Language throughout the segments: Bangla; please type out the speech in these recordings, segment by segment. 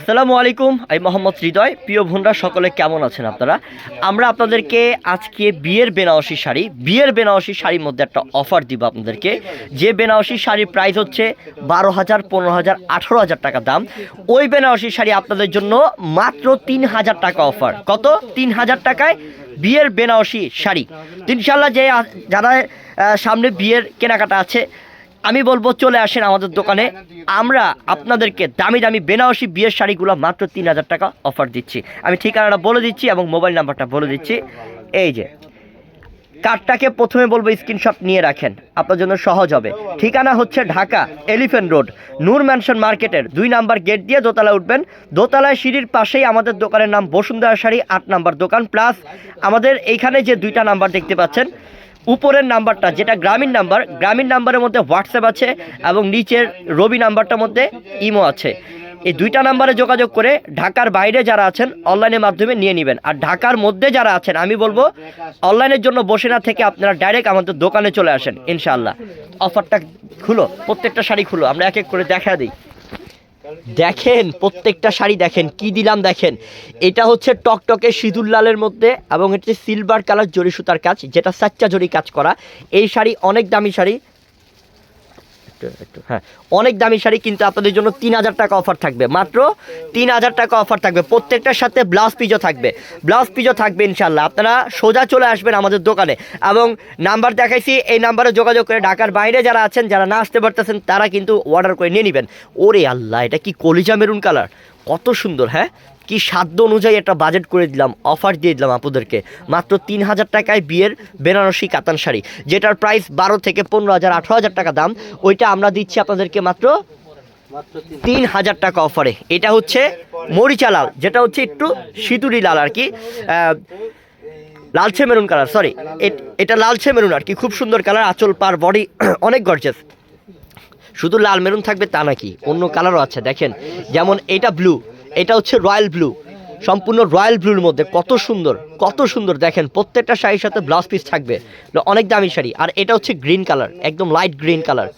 আসসালামু আলাইকুম, আমি মোহাম্মদ হৃদয়। প্রিয় ভুনরা সকলে কেমন আছেন আপনারা? আমরা আপনাদেরকে আজকে বিয়ের বেনারসি শাড়ি, বিয়ের বেনারসি শাড়ির মধ্যে একটা অফার দিব আপনাদেরকে। যে বেনারসি শাড়ির প্রাইস হচ্ছে বারো হাজার, পনেরো হাজার, আঠারো হাজার টাকা দাম। ওই বেনারসি শাড়ি আপনাদের জন্য মাত্র তিন হাজার টাকা অফার কত? তিন হাজার টাকায় বিয়ের বেনারসি শাড়ি। ইনশাল্লাহ যে যারা সামনে বিয়ের কেনাকাটা আছে আমি বলব চলে আসেন আমাদের দোকানে। আমরা আপনাদেরকে দামি দামি বেনারসি বিয়ের শাড়িগুলো মাত্র তিন হাজার টাকা অফার দিচ্ছি। আমি ঠিকানাটা বলে দিচ্ছি এবং মোবাইল নাম্বারটা বলে দিচ্ছি। এই যে কার্ডটাকে প্রথমে বলব স্ক্রিনশট নিয়ে রাখেন। আপনার জন্য সহজ হবে। ঠিকানা হচ্ছে Dhaka Elephant Road Noor Mansion মার্কেটের দুই নাম্বার গেট দিয়ে দোতলায় উঠবেন। দোতলায় সিঁড়ির পাশেই আমাদের দোকানের নাম বসুন্ধরা শাড়ি আট নাম্বার দোকান। প্লাস আমাদের এইখানে যে দুইটা নাম্বার দেখতে পাচ্ছেন উপরের নাম্বারটা, যেটা গ্রামীণ নাম্বার, গ্রামীণ নাম্বারের মধ্যে হোয়াটসঅ্যাপ আছে এবং নিচের রবি নাম্বারটার মধ্যে ইমো আছে। এই দুইটা নাম্বারে যোগাযোগ করে ঢাকার বাইরে যারা আছেন, অনলাইনের মাধ্যমে নিয়ে নেবেন। আর ঢাকার মধ্যে যারা আছেন, আমি বলব, অনলাইনের জন্য বসে না থেকে আপনারা ডাইরেক্ট আমাদের দোকানে চলে আসেন, ইনশাআল্লাহ। অফারটা খুলো, প্রত্যেকটা শাড়ি খুলো, আমরা এক এক করে দেখা দিই। দেখেন, প্রত্যেকটা শাড়ি দেখেন, কি দিলাম দেখেন। এটা হচ্ছে টকটকে সিঁদুর লালের মধ্যে এবং হচ্ছে সিলভার কালার জরি সুতার কাজ, যেটা সাচ্চা জরি কাজ করা। এই শাড়ি অনেক দামি শাড়ি একটু একটু হ্যাঁ। অনেক দামি শাড়ি কিন্তু আপনাদের জন্য তিন হাজার টাকা অফার থাকবে। মাত্র তিন হাজার টাকা অফার থাকবে। প্রত্যেকটার সাথে ব্লাউজ পিজও থাকবে। ব্লাউজ পিজও থাকবে ইনশাল্লাহ আপনারা সোজা চলে আসবেন আমাদের দোকানে। এবং নাম্বার দেখাইছি, এই নাম্বারে যোগাযোগ করে ঢাকার বাইরে যারা আছেন, যারা না আসতে পারতেছেন, তারা কিন্তু অর্ডার করে নিয়ে নেবেন। ওরে আল্লাহ, এটা কি কলিজা মেরুন কালার কত সুন্দর হ্যাঁ? কি সাধ্য অনুযায়ী একটা বাজেট করে দিলাম অফার দিয়ে দিলাম আপনাদেরকে মাত্র তিন হাজার টাকায় বিয়ের বেনারসি কাতান শাড়ি, যেটার প্রাইস বারো থেকে পনেরো হাজার, আঠারো হাজার টাকা দাম। ওইটা আমরা দিচ্ছি আপনাদেরকে মাত্র তিন হাজার টাকা অফারে এটা হচ্ছে মরিচা লাল, যেটা হচ্ছে একটু সিঁদুরি লাল আর কি লালচে মেরুন কালার সরি এটা লালচে মেরুন আর কি, খুব সুন্দর কালার আঁচল পার বডি অনেক গর্জেস শুধু লাল মেরুন থাকবে তা নাকি? অন্য কালারও আছে, দেখেন। যেমন এটা ব্লু এটা হচ্ছে রয়্যাল ব্লু। সম্পূর্ণ রয়্যাল ব্লুর মধ্যে কত সুন্দর কত সুন্দর। দেখেন, প্রত্যেকটা শাড়ির সাথে ব্লাউজ পিস থাকবে। অনেক দামি শাড়ি। আর এটা হচ্ছে গ্রিন কালার একদম লাইট গ্রিন কালার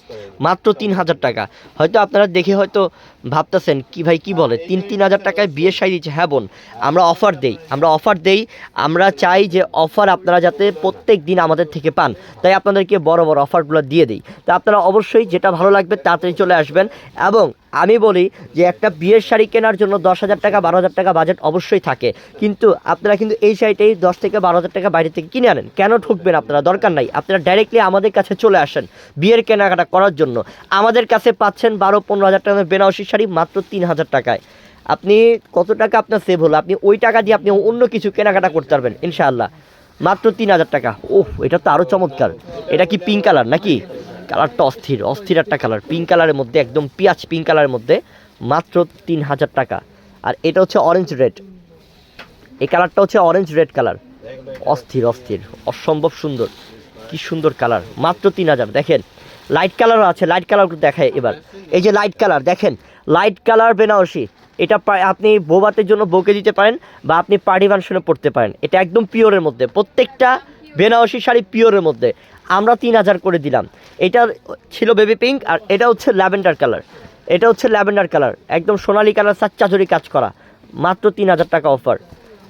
মাত্র তিন হাজার টাকা। হয়তো আপনারা দেখে হয়তো ভাবতেছেন, কি ভাই, কি বলে? তিন তিন হাজার টাকায় বিয়ের শাড়ি দিচ্ছে হ্যাঁ বোন, আমরা অফার দেই, আমরা অফার দেই, আমরা চাই যে অফার আপনারা যাতে প্রত্যেক দিন আমাদের থেকে পান। তাই আপনাদেরকে বড় বড় অফারগুলো দিয়ে দিই। তা আপনারা অবশ্যই যেটা ভালো লাগবে তাড়াতাড়ি চলে আসবেন এবং আমি বলি যে একটা বিয়ের শাড়ি কেনার জন্য দশ হাজার টাকা, বারো হাজার টাকা বাজেট অবশ্যই থাকে। কিন্তু আপনারা কিন্তু এই শাড়িটাই দশ থেকে বারো হাজার টাকা বাইরে থেকে কিনে আনেন। কেন ঠকবেন আপনারা? দরকার নাই। আপনারা ডাইরেক্টলি আমাদের কাছে চলে আসেন বিয়ের কেনাকাটা করার জন্য। আমাদের কাছে পাচ্ছেন বারো, পনেরো হাজার টাকা বেনারসি মাত্র তিন হাজার টাকায়। আপনি কত টাকা আপনার সেভ হলো? আপনি ওই টাকা দিয়ে আপনি অন্য কিছু কেনাকাটা করতে পারবেন, ইনশাআল্লাহ। মাত্র তিন হাজার টাকা। ওহ, এটা তো আরও চমৎকার। এটা কি পিঙ্ক কালার নাকি? কালারটা অস্থির অস্থির একটা কালার পিঙ্ক কালারের মধ্যে, একদম পিঁয়াজ পিঙ্ক কালারের মধ্যে মাত্র তিন হাজার টাকা। আর এটা হচ্ছে অরেঞ্জ রেড এই কালারটা হচ্ছে অরেঞ্জ রেড কালার অস্থির অস্থির। অসম্ভব সুন্দর। কি সুন্দর কালার মাত্র তিন হাজার। দেখেন লাইট কালারও আছে লাইট কালার দেখায় এবার। এই যে লাইট কালার দেখেন লাইট কালার বেনারসি এটা আপনি বৌবাতের জন্য বউকে দিতে পারেন বা আপনি পার্টি ফাংশনে পড়তে পারেন। এটা একদম পিওরের মধ্যে, প্রত্যেকটা বেনারসি শাড়ি পিওরের মধ্যে। আমরা তিন হাজার করে দিলাম। এটা ছিল বেবি পিঙ্ক আর এটা হচ্ছে ল্যাভেন্ডার কালার এটা হচ্ছে ল্যাভেন্ডার কালার একদম সোনালি কালার সাচ্চাচুরি কাজ করা। মাত্র তিন হাজার টাকা অফার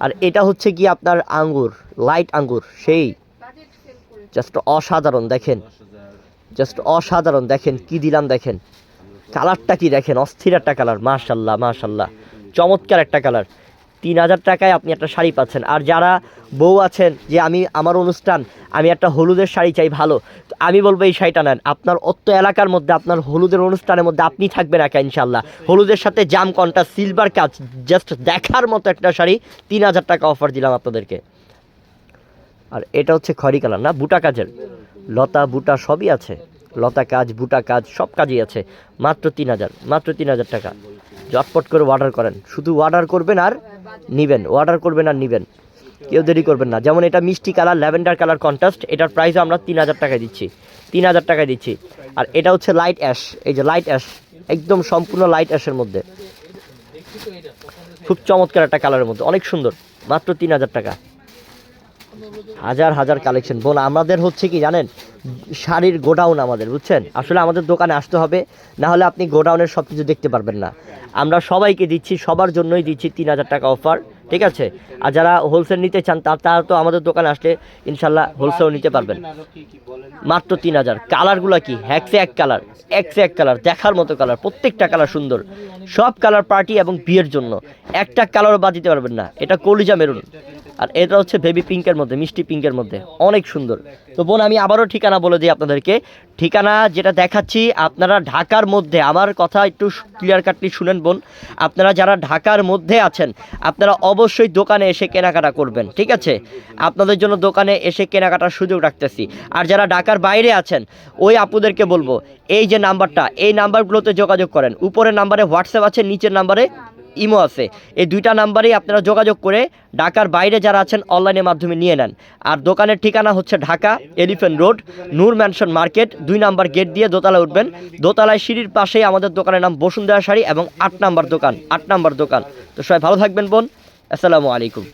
আর এটা হচ্ছে কি আপনার আঙ্গুর লাইট আঙ্গুর, সেই। জাস্ট অসাধারণ, দেখেন। জাস্ট অসাধারণ, দেখেন কি দিলাম, দেখেন। কালারটা কি দেখেন? অস্থির একটা কালার মাশাল্লাহ মাশাল্লাহ চমৎকার একটা কালার তিন হাজার টাকায় আপনি একটা শাড়ি পাচ্ছেন। আর যারা বউ আছেন, যে আমি, আমার অনুষ্ঠান, আমি একটা হলুদের শাড়ি চাই, ভালো। আমি বলব এই শাড়িটা নেন। আপনার অত্য এলাকার মধ্যে, আপনার হলুদের অনুষ্ঠানের মধ্যে আপনি থাকবেন একা ইনশাল্লাহ হলুদের সাথে জাম কন্টা সিলভার কাজ জাস্ট দেখার মতো একটা শাড়ি তিন হাজার টাকা অফার দিলাম আপনাদেরকে। আর এটা হচ্ছে খড়ি কালার না, বুটা কাজের। লতা, বুটা সবই আছে। লতা কাজ, বুটা কাজ, সব কাজই আছে। মাত্র তিন হাজার, মাত্র তিন হাজার টাকা। জটপট করে অর্ডার করেন। শুধু অর্ডার করবেন আর নিবেন। অর্ডার করবেন আর নিবেন। কেউ দেরি করবেন না। যেমন এটা মিষ্টি কালার, ল্যাভেন্ডার কালার কন্ট্রাস্ট এটার প্রাইসও আমরা তিন হাজার টাকায় দিচ্ছি। তিন হাজার টাকায় দিচ্ছি। আর এটা হচ্ছে লাইট অ্যাশ এই যে লাইট অ্যাশ একদম সম্পূর্ণ লাইট অ্যাশের মধ্যে। খুব চমৎকার একটা কালারের মধ্যে। অনেক সুন্দর। মাত্র তিন হাজার টাকা। হাজার হাজার কালেকশন বোন, আমাদের হচ্ছে কি জানেন, শাড়ির গোডাউন আমাদের, বুঝছেন? আসলে আমাদের দোকানে আসতে হবে, না হলে আপনি গোডাউনের সব কিছু দেখতে পারবেন না। আমরা সবাইকে দিচ্ছি, সবার জন্যই দিচ্ছি তিন হাজার টাকা অফার ঠিক আছে? আর যারা হোলসেল নিতে চান তার তারা তো আমাদের দোকানে আসলে ইনশাল্লাহ হোলসেল নিতে পারবেন। মাত্র তিন হাজার। কালারগুলো কি? একসে এক কালার একসে এক কালার দেখার মতো কালার প্রত্যেকটা কালার সুন্দর। সব কালার পার্টি এবং বিয়ের জন্য। একটা কালারও বাদ দিতে পারবেন না। এটা কলিজা মেরুন। আর এটা হচ্ছে বেবি পিঙ্কের মধ্যে, মিষ্টি পিঙ্কের মধ্যে। অনেক সুন্দর। তো বোন, আমি আবারও ঠিকানা বলে দিই আপনাদেরকে। ঠিকানা যেটা দেখাচ্ছি, আপনারা ঢাকার মধ্যে, আমার কথা একটু ক্লিয়ার কাটলি শুনেন বোন। আপনারা যারা ঢাকার মধ্যে আছেন, আপনারা অবশ্যই দোকানে এসে কেনাকাটা করবেন, ঠিক আছে? আপনাদের জন্য দোকানে এসে কেনাকাটার সুযোগ রাখতেছি। আর যারা ঢাকার বাইরে আছেন, ওই আপুদেরকে বলব, এই যে নাম্বারটা, এই নাম্বারগুলোতে যোগাযোগ করেন। উপরের নাম্বারে হোয়াটসঅ্যাপ আছে, নিচের নাম্বারে ইমো আছে। এই দুইটা নাম্বারেই আপনারা যোগাযোগ করে ঢাকার বাইরে যারা আছেন, অনলাইনের মাধ্যমে নিয়ে নেন। আর দোকানের ঠিকানা হচ্ছে Dhaka Elephant Road, Noor Mansion market, দুই নাম্বার গেট দিয়ে দোতলায় উঠবেন। দোতলায় সিঁড়ির পাশেই আমাদের দোকানের নাম বসুন্ধরা শাড়ি এবং আট নাম্বার দোকান, আট নাম্বার দোকান। তো সবাই ভালো থাকবেন, বোন। আসসালামু আলাইকুম